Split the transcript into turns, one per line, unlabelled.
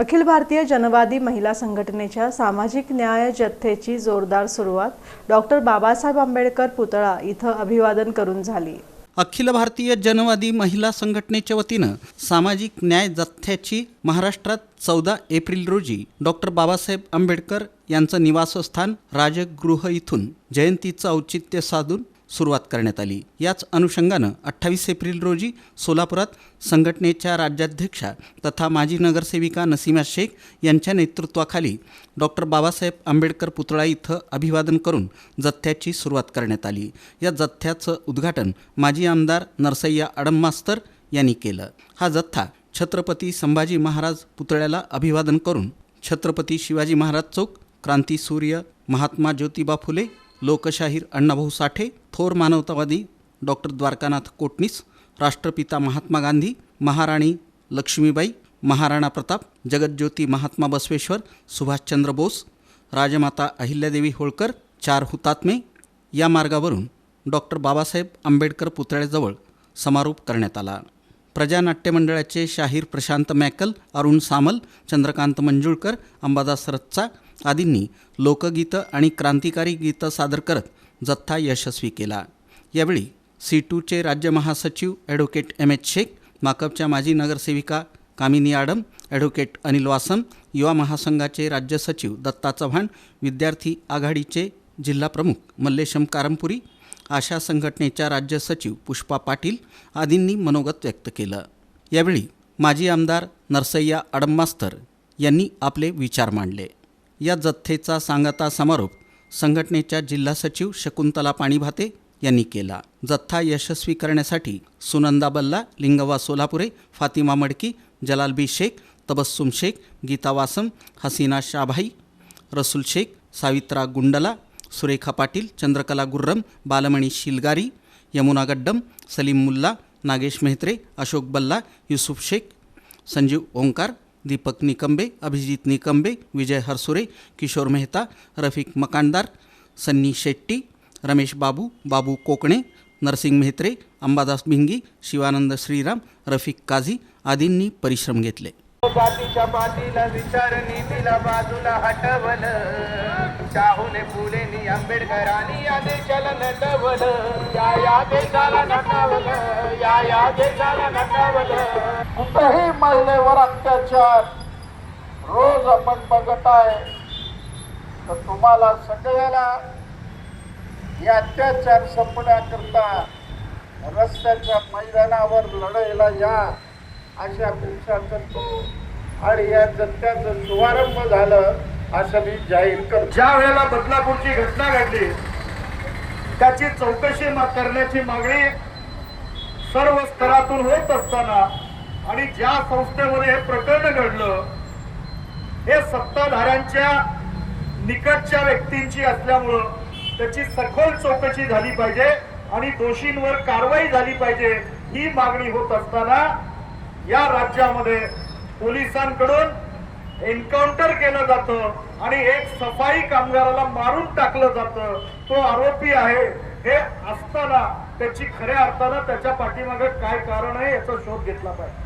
अखिल भारतीय जनवादी महिला संघटनेच्या सामाजिक न्याय जथ्थेची जोरदार सुरुवात डॉक्टर बाबासाहेब आंबेडकर पुतळा इथं अभिवादन करून झाली.
अखिल भारतीय जनवादी महिला संघटनेच्या वतीनं सामाजिक न्याय जथ्थ्याची महाराष्ट्रात चौदा एप्रिल रोजी डॉक्टर बाबासाहेब आंबेडकर यांचं निवासस्थान राजगृह इथून जयंतीचं औचित्य साधून सुरुवात करण्यात आली. याच अनुषंगानं अठ्ठावीस एप्रिल रोजी सोलापुरात संघटनेच्या राज्याध्यक्षा तथा माजी नगरसेविका नसीमा शेख यांच्या नेतृत्वाखाली डॉक्टर बाबासाहेब आंबेडकर पुतळा इथं अभिवादन करून जथ्याची सुरुवात करण्यात आली. या जथ्याचं उद्घाटन माजी आमदार नरसय्या अडम मास्तर यांनी केलं. हा जथ्था छत्रपती संभाजी महाराज पुतळ्याला अभिवादन करून छत्रपती शिवाजी महाराज चौक क्रांतीसूर्य महात्मा ज्योतिबा फुले लोकशाहीर अण्णाभाऊ साठे थोर मानवतावादी डॉक्टर द्वारकानाथ कोटणीस राष्ट्रपिता महात्मा गांधी महाराणी लक्ष्मीबाई महाराणा प्रताप जगज्योती महात्मा बसवेश्वर सुभाषचंद्र बोस राजमाता अहिल्यादेवी होळकर चार हुतात्मे या मार्गावरून डॉक्टर बाबासाहेब आंबेडकर पुतळ्याजवळ समारोप करण्यात आला. प्रजानाट्य मंडळाचे शाहीर प्रशांत मॅकल अरुण सामल चंद्रकांत मंजुळकर अंबादास रच्चा आदींनी लोकगीतं आणि क्रांतिकारी गीतं सादर करत जथ्था यशस्वी केला. यावेळी सी टूचे राज्य महासचिव ॲडव्होकेट एम एच शेख माकपच्या माजी नगरसेविका कामिनी आडम ॲडव्होकेट अनिल वासम युवा महासंघाचे राज्य सचिव दत्ता चव्हाण विद्यार्थी आघाडीचे जिल्हाप्रमुख मल्लेशम कारंपुरी आशा संघटनेच्या राज्य सचिव पुष्पा पाटील आदींनी मनोगत व्यक्त केलं. यावेळी माजी आमदार नरसय्या अडममास्तर यांनी आपले विचार मांडले. या जथ्थेचा सांगता समारोप संघटनेच्या जिल्हा सचिव शकुंतला पाणीभाते यांनी केला. जथ्था यशस्वी करण्यासाठी सुनंदा बल्ला लिंगवा सोलापुरे फातिमा मडकी जलालबी शेख तबस्सुम शेख गीता वासम हसीना शाभाई रसूल शेख सावित्रा गुंडला सुरेखा पाटील चंद्रकला गुर्रम बालमणी शिलगारी यमुना गड्डम सलीम मुल्ला नागेश मेहत्रे अशोक बल्ला युसुफ शेख संजीव ओंकार दीपक निकंबे अभिजित निकंबे विजय हरसुरे किशोर मेहता रफिक मकानदार सन्नी शेट्टी रमेश बाबू बाबू कोकणे नरसिंग मेहत्रे अंबादास भिंगी शिवानंद श्रीराम रफिक काझी आदींनी परिश्रम घेतले.
जातीच्या पाठीला विचार नीतीला बाजूला हटवलं. शाहूने फुलेनी आंबेडकरांनी या देशाला नटवलं या देशाला नटवलं. या या
महिलेवर अत्याचार रोज आपण बघत आहे. तर तुम्हाला सगळ्याला या अत्याचार संपण्याकरता रस्त्याच्या मैदानावर लढायला या अशा अपेक्षा करतो आणि या जत्त्याचं शुभारंभ झालं असं मी जाहीर करतो.
ज्या वेळेला बदलापूरची घटना घडली त्याची चौकशी करण्याची मागणी सर्व स्तरातून होत असताना आणि ज्या संस्थेमध्ये हे प्रकरण घडलं हे सत्ताधाऱ्यांच्या निकटच्या व्यक्तींची असल्यामुळं त्याची सखोल चौकशी झाली पाहिजे आणि दोषींवर कारवाई झाली पाहिजे ही मागणी होत असताना या राज्यामध्ये पोलिसांकडून एन्काउंटर केलं जातं आणि एक सफाई कामगाराला मारून टाकलं जातं. तो आरोपी आहे. हे असताना त्याची खऱ्या अर्थानं त्याच्या पाठीमागे काय कारण आहे याचा शोध घेतला पाहिजे.